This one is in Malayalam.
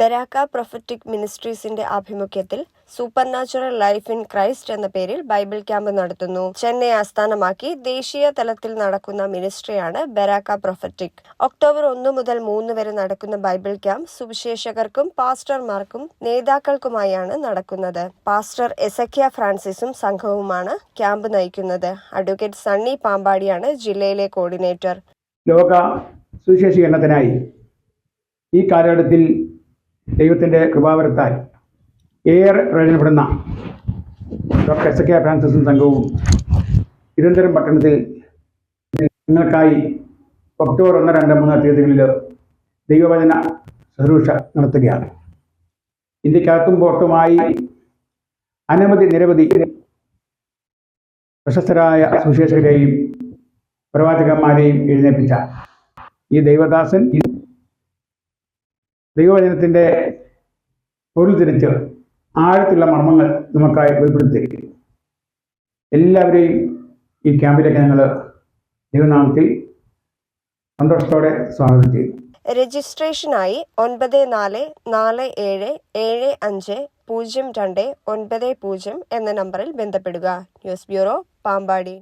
ബെരാക്ക പ്രൊഫറ്റിക് മിനിസ്ട്രീസിന്റെ ആഭിമുഖ്യത്തിൽ super natural life in Christ എന്ന പേരിൽ ബൈബിൾ ക്യാമ്പ് നടത്തുന്നു. ചെന്നൈ ആസ്ഥാനമാക്കി ദേശീയ തലത്തിൽ നടക്കുന്ന മിനിസ്ട്രിയാണ് ബെരാക്ക പ്രൊഫറ്റിക്. ഒക്ടോബർ ഒന്ന് മുതൽ മൂന്ന് വരെ നടക്കുന്ന ബൈബിൾ ക്യാമ്പ് സുവിശേഷകർക്കും പാസ്റ്റർമാർക്കും നേതാക്കൾക്കുമായാണ് നടക്കുന്നത്. പാസ്റ്റർ എസഖ്യ ഫ്രാൻസിസും സംഘവുമാണ് ക്യാമ്പ് നയിക്കുന്നത്. അഡ്വക്കേറ്റ് സണ്ണി പാമ്പാടിയാണ് ജില്ലയിലെ കോർഡിനേറ്റർ. ലോക സുവിശേഷീകരണത്തിനായി ഈ കാലഘട്ടത്തിൽ ദൈവത്തിന്റെ കൃപാവരത്താൽ ഏറെ പ്രയോജനപ്പെടുന്ന ഡോക്ടർ എസ് കെ ഫ്രാൻസിസും സംഘവും തിരുവനന്തപുരം പട്ടണത്തിൽ നിങ്ങൾക്കായി ഒക്ടോബർ ഒന്ന് രണ്ട് മൂന്ന് തീയതികളിൽ ദൈവവചന ശുശ്രൂഷ നടത്തുകയാണ്. ഇന്ത്യക്കകത്തും പുറത്തുമായി അനവധി നിരവധി പ്രശസ്തരായ സുവിശേഷകരെയും പ്രവാചകന്മാരെയും എഴുന്നേൽപ്പിച്ച ഈ ദൈവദാസൻ ദൈവവചനത്തിന്റെ പൊരുൾ തിരിച്ച് ആഴത്തുള്ള മർമ്മങ്ങൾ നമുക്കായി വെളിപ്പെടുത്തി. എല്ലാവരെയും ഈ ക്യാമ്പിലേക്ക് ഞങ്ങൾ ദൈവനാമത്തിൽ സന്തോഷത്തോടെ സ്വാഗതം ചെയ്യുന്നു. രജിസ്ട്രേഷനായി ഒൻപത് നാല് നാല് ഏഴ് ഏഴ് അഞ്ച് പൂജ്യം രണ്ട് ഒൻപത് പൂജ്യം എന്ന നമ്പറിൽ ബന്ധപ്പെടുക. News bureau Pampady.